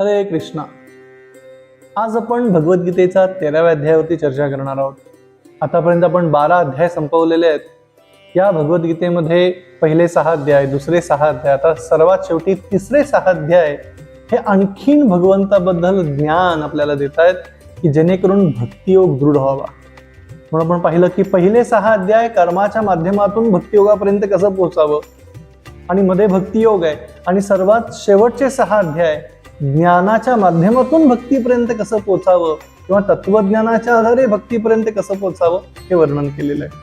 हरे कृष्णा. आज आपण भगवद्गीतेचा तेराव्या अध्यायावरती चर्चा करणार आहोत. आतापर्यंत आपण बारा अध्याय संपवलेले आहेत. या भगवद्गीतेमध्ये पहिले सहा अध्याय दुसरे सहा अध्याय आता सर्वात शेवटी तिसरे सहा अध्याय हे आणखीन भगवंताबद्दल ज्ञान आपल्याला देत आहेत की जेणेकरून भक्तियोग दृढ व्हावा. म्हणून आपण पाहिलं की पहिले सहा अध्याय कर्माच्या माध्यमातून भक्तियोगापर्यंत कसं पोहोचावं? आणि मध्ये भक्तियोग आहे. आणि सर्वात शेवटचे सहा अध्याय ज्ञानाच्या माध्यमातून भक्तीपर्यंत कसं पोचावं किंवा तत्वज्ञानाच्या आधारे भक्तीपर्यंत कसं पोचावं हे वर्णन केलेलं आहे.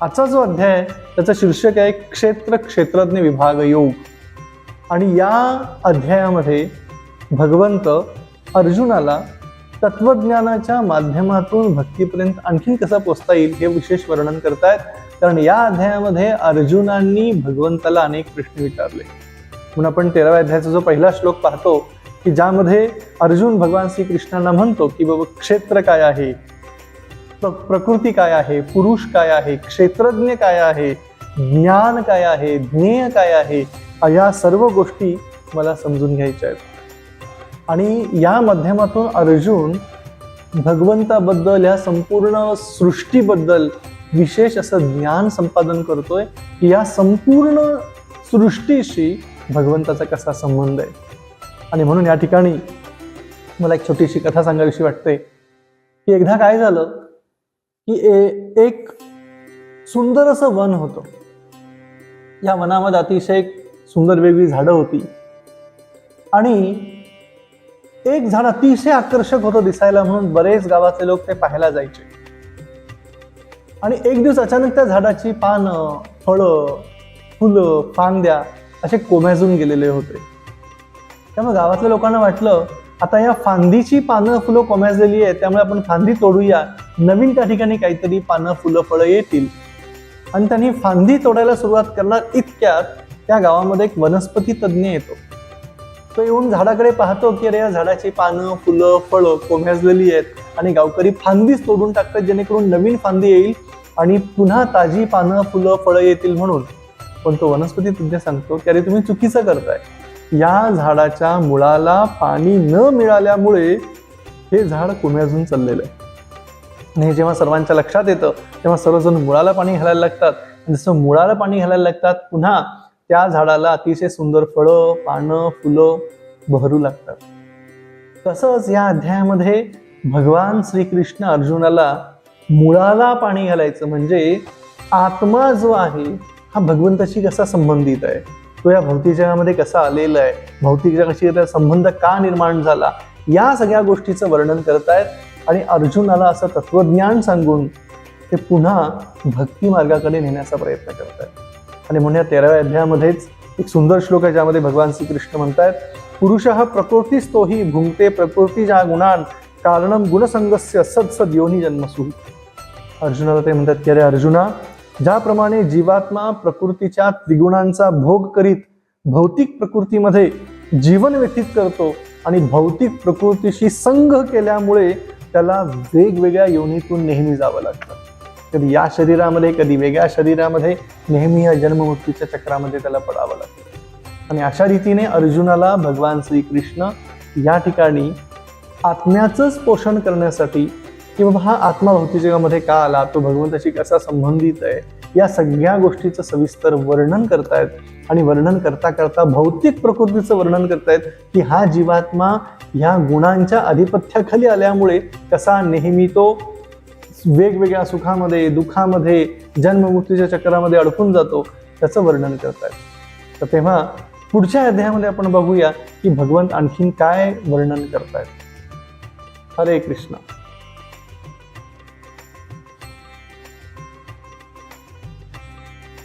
आजचा जो अध्याय आहे त्याचं शीर्षक आहे क्षेत्र क्षेत्रज्ञ विभाग योग. आणि या अध्यायामध्ये भगवंत अर्जुनाला तत्वज्ञानाच्या माध्यमातून भक्तीपर्यंत आणखीन कसं पोचता येईल हे विशेष वर्णन करतायत. कारण या अध्यायामध्ये अर्जुनांनी भगवंताला अनेक प्रश्न विचारले. म्हणून आपण तेराव्या अध्यायाचा जो पहिला श्लोक पाहतो की ज्यामध्ये अर्जुन भगवान श्रीकृष्णांना म्हणतो की बाबा क्षेत्र काय आहे? प्र- प्रकृती काय आहे? पुरुष काय आहे? क्षेत्रज्ञ काय आहे? ज्ञान काय आहे? ज्ञेय काय आहे? या सर्व गोष्टी मला समजून घ्यायच्या आहेत. आणि या माध्यमातून अर्जुन भगवंताबद्दल या संपूर्ण सृष्टीबद्दल विशेष असं ज्ञान संपादन करतोय. की या संपूर्ण सृष्टीशी भगवंताचा कसा संबंध आहे? आणि म्हणून या ठिकाणी मला एक छोटीशी कथा सांगावीशी वाटते. की एकदा काय झालं की ए- एक सुंदर असं वन होतं. या वनामध्ये अतिशय एक सुंदर वेगळी झाडं होती. आणि एक झाड अतिशय आकर्षक होतं दिसायला म्हणून बरेच गावातले लोक ते पाहायला जायचे. आणि एक दिवस अचानक त्या झाडाची पानं फळं फुलं फांद्या असे कोमेजून गेलेले होते. त्यामुळे गावातल्या लोकांना वाटलं आता या फांदीची पानं फुलं कोमेजलेली आहेत त्यामुळे आपण फांदी तोडूया. नवीन त्या ठिकाणी काहीतरी पानं फुलं फळं येतील. आणि त्यांनी फांदी तोडायला सुरुवात करणार इतक्यात त्या गावामध्ये एक वनस्पती तज्ज्ञ येतो. तो येऊन झाडाकडे पाहतो की अरे या झाडाची पानं फुलं फळं कोमेजलेली आहेत आणि गावकरी फांदीच तोडून टाकतात जेणेकरून नवीन फांदी येईल आणि पुन्हा ताजी पानं फुलं फळं येतील म्हणून. पण तो वनस्पती तज्ज्ञ सांगतो की अरे तुम्ही चुकीचं करताय. या झाडाच्या मुळाला पाणी न मिळाल्यामुळे हे झाड कोमेजून चाललेलं आहे. आणि हे जेव्हा सर्वांच्या लक्षात येतं तेव्हा सर्वजण मुळाला पाणी घालायला लागतात. जसं मुळाला पाणी घालायला लागतात पुन्हा त्या झाडाला अतिशय सुंदर फळं पानं फुलं बहरू लागतात. तसंच या अध्यायामध्ये भगवान श्रीकृष्ण अर्जुनाला मुळाला पाणी घालायचं म्हणजे आत्मा जो आहे हा भगवंताशी कसा संबंधित आहे? तो या भौतिक जगामध्ये कसा आलेला आहे? भौतिक जगाशी संबंध का निर्माण झाला? या सगळ्या गोष्टीचं वर्णन करतायत आणि अर्जुनाला असं तत्वज्ञान सांगून ते पुन्हा भक्ती मार्गाकडे नेण्याचा प्रयत्न करतायत आणि म्हणून या तेराव्या अध्यायामध्येच एक सुंदर श्लोक आहे ज्यामध्ये भगवान श्रीकृष्ण म्हणतायत पुरुष प्रकृतीस्तोही भुंगते प्रकृतीच्या गुणान कारणम गुणसंगस्य सदसद योनी जन्मसू अर्जुनाला ते म्हणतात की अरे अर्जुना ज्याप्रमाणे जीवात्मा प्रकृतीच्या त्रिगुणांचा भोग करीत भौतिक प्रकृतीमध्ये जीवन व्यतीत करतो आणि भौतिक प्रकृतीशी संघ केल्यामुळे त्याला वेगवेगळ्या योनीतून नेहमी जावं लागतं. कधी या शरीरामध्ये कधी वेगळ्या शरीरामध्ये नेहमी या जन्ममृत्यूच्या चक्रामध्ये त्याला पडावं लागतं. आणि अशा रीतीने अर्जुनाला भगवान श्रीकृष्ण या ठिकाणी आत्म्याचंच पोषण करण्यासाठी की बाबा हा आत्मा भौतिक जगामध्ये का आला? तो भगवंताशी कसा संबंधित आहे? या सगळ्या गोष्टीचं सविस्तर वर्णन करतायत आणि वर्णन करता करता भौतिक प्रकृतीचं वर्णन करतायत की हा जीवात्मा ह्या गुणांच्या आधिपत्याखाली आल्यामुळे कसा नेहमी तो वेगवेगळ्या सुखामध्ये दुःखामध्ये जन्ममुक्तीच्या चक्रामध्ये अडकून जातो त्याचं वर्णन करतायत. तर तेव्हा पुढच्या अध्यायामध्ये आपण बघूया की भगवंत आणखीन काय वर्णन करतायत. हरे कृष्ण.